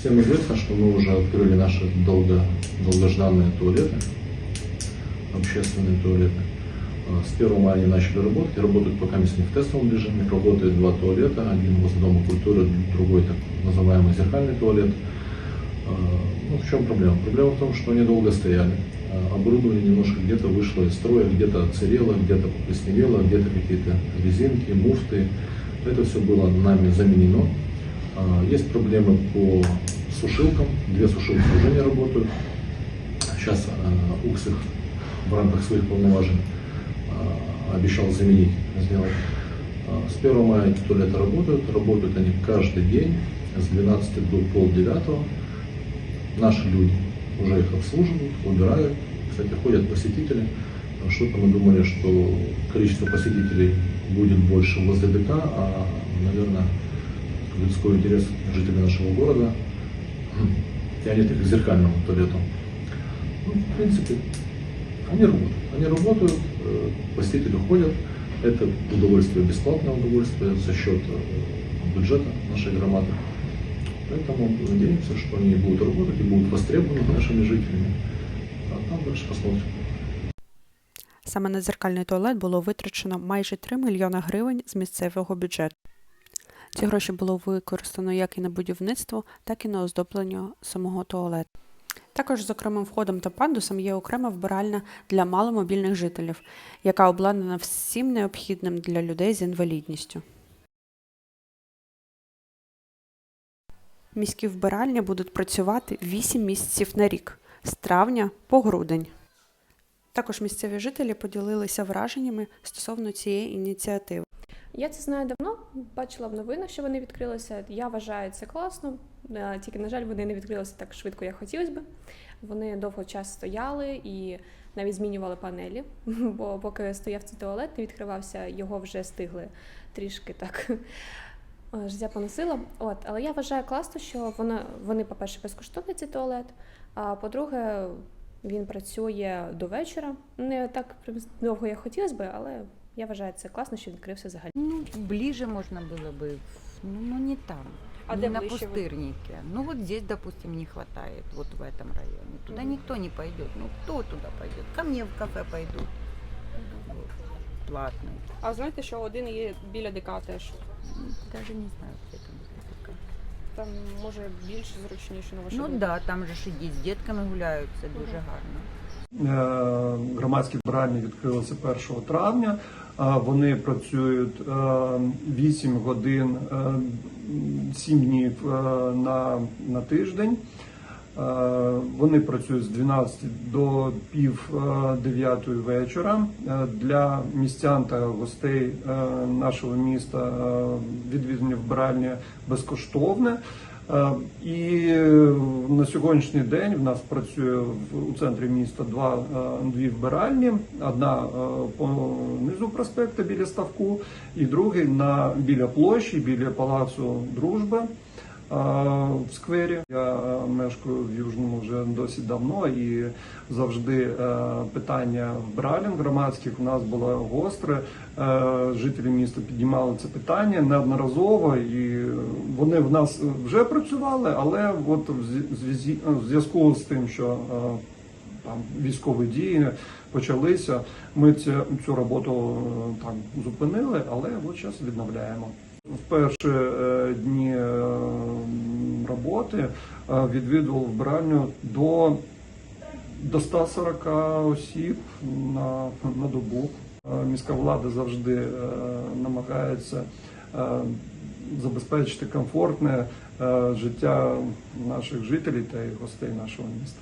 Всем известно, что мы уже открыли наши долго, долгожданные туалеты, общественные туалеты. А, С 1 мая они начали работать, работают пока не в тестовом режиме. Работает два туалета, один возле Дома культуры, другой так называемый зеркальный туалет. А, Ну, в чем проблема? Проблема в том, что они долго стояли. А, Оборудование немножко где-то вышло из строя, где-то отсырело, где-то поплесневело, где-то какие-то резинки, муфты. Это все было нами заменено. Есть проблемы по сушилкам. Две сушилки уже не работают. Сейчас а, УКС их в рамках своих полноважен а, обещал заменить, сделать. А, С 1 мая эти туалеты работают. Работают они каждый день с 12 до полдевятого. Наши люди уже их обслуживают, убирают. Кстати, ходят посетители. Что-то мы думали, что количество посетителей будет больше возле ДК, а, наверное, людской интерес жителей нашего города м, тянет их к зеркальному туалету. Ну, в принципе, они работают. Они работают, э, посетители ходят. Это удовольствие, бесплатное удовольствие за счет э, бюджета нашей громады. Поэтому надеемся, что они будут работать и будут востребованы нашими жителями. А там дальше посмотрим. Саме на дзеркальний туалет було витрачено майже 3 мільйони гривень з місцевого бюджету. Ці гроші було використано як і на будівництво, так і на оздоблення самого туалету. Також з окремим входом та пандусом є окрема вбиральня для маломобільних жителів, яка обладнана всім необхідним для людей з інвалідністю. Міські вбиральні будуть працювати 8 місяців на рік з травня по грудень. Також місцеві жителі поділилися враженнями стосовно цієї ініціативи. Я це знаю давно, бачила в новинах, що вони відкрилися. Я вважаю це класно. Е, Тільки, на жаль, вони не відкрилися так швидко, як хотілося би. Вони довго час стояли і навіть змінювали панелі. Бо поки стояв цей туалет, не відкривався, його вже стигли трішки так. е, Життя поносило. От, але я вважаю класно, що вона, вони, по-перше, безкоштовний цей туалет. А по-друге, він працює до вечора. Не так довго, як хотілося би, але я вважаю це класно, що відкрився взагалі. Ну, ближе можно было бы, ну, но не там. А не где на ближе вы? пустырнике. Ну вот здесь, допустим, не хватает, вот в этом районе. Туда Мгм. никто не пойдет. Ну кто туда пойдет? Ко мне в кафе пойдут. Вот, платный. А знаєте, що один є біля ДК теж. М, Даже не знаю, где там ДК. Там може більш зручніше на вашу Ну думку? да, там же ж і з дітками гуляються дуже гарно. Е, Громадські збирання відкрилися 1 травня. Е, Вони працюють 8 годин, 7 днів е, на, на тиждень. Е, Вони працюють з 12 до пів е, дев'ятої вечора. Е, Для містян та гостей нашого міста відвідування вбиральні безкоштовне. І на сьогоднішній день в нас працює у центрі міста два дві вбиральні. Одна по низу проспекту біля ставку, і другий на біля площі, біля палацу Дружби. В сквері я е, мешкаю в Южному вже досить давно, і завжди е, питання вбиралень громадських у нас було гостре. Е, Жителі міста піднімали це питання неодноразово, і вони в нас вже працювали, але от в в зв'язку з тим, що там військові дії почалися, ми цю, цю роботу там зупинили, але от зараз відновляємо. В перші е, дні е, роботи е, відвідував вбиральню до, до 140 осіб на, на добу. Міська влада завжди намагається забезпечити комфортне життя наших жителів та гостей нашого міста.